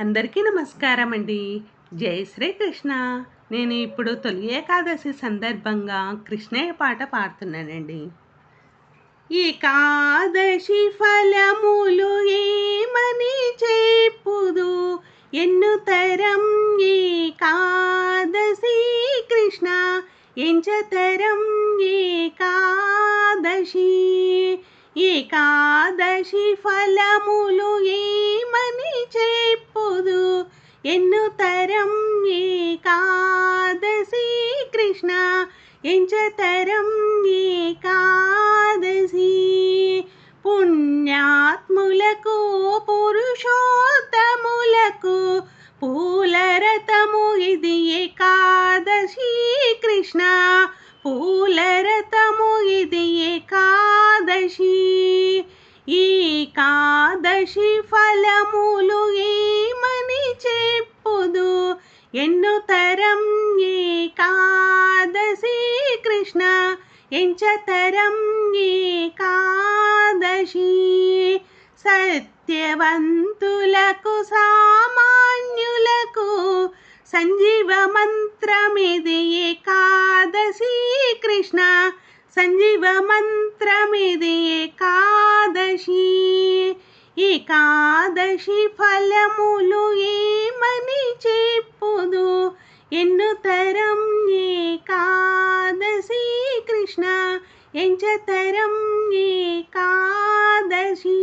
అందరికీ నమస్కారం అండి జై శ్రీకృష్ణ. నేను ఇప్పుడు తొలి ఏకాదశి సందర్భంగా కృష్ణయ్య పాట పాడుతున్నానండి. ఏకాదశి ఫలములు ఏమని చెప్పుదు? ఎన్నుతరం ఏకాదశి కృష్ణ? ఎంచతరం ఏకాదశి? ఏకాదశి ఫలములు ఏ ఎన్నుతరం ఏకాదశి కృష్ణ ఎంచతరం ఏకాదశి పుణ్యాత్ములకు పురుషోత్తములకు పూలరతము ఇది ఏకాదశి కృష్ణ పూలరతము ఇది ఏకాదశి ఏకాదశి ఫలములు ఏమని ఎన్నుతరం ఏకాదశి కృష్ణ ఎంచతరం ఏకాదశి సత్యవంతులకు సామాన్యులకు సంజీవ మంత్రమిది ఏకాదశి కృష్ణ సంజీవ మంత్రమిది ఏకాదశి ఏకాదశి ఫలములు ఏమని చెప్పుదు? ఎన్నుతరం ఏకాదశి కృష్ణ ఎంచతరం ఏకాదశి.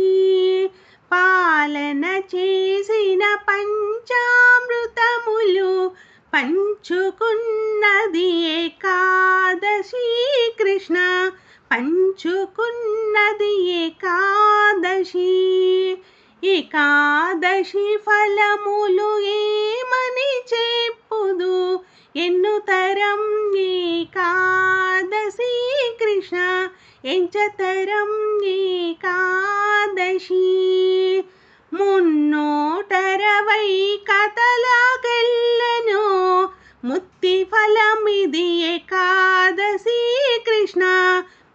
పాలన చేసిన పంచామృతములు పంచుకున్నది ఏకాదశి కృష్ణ పంచుకున్నది ఏకాదశి. ఏకాదశి ఫలములు ఏమని చెప్పుదు? ఎన్నుతరం ఏకాదశి కృష్ణ ఎంచతరం ఏకాదశి. మున్నోటరవై కథలాగెల్లను ముత్తి ఫలమిది ఏకాదశి కృష్ణ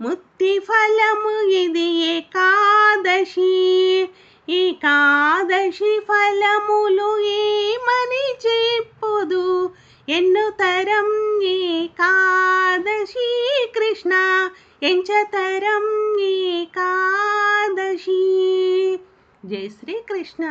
ముత్తి ఫలము ఇది ఏకాదశి. ఏకాదశి ఫలములు ఏమని చెప్పుదు? ఎన్ను తరం ఏకాదశి కృష్ణ ఎంచతరం ఏకాదశి. జై శ్రీకృష్ణ.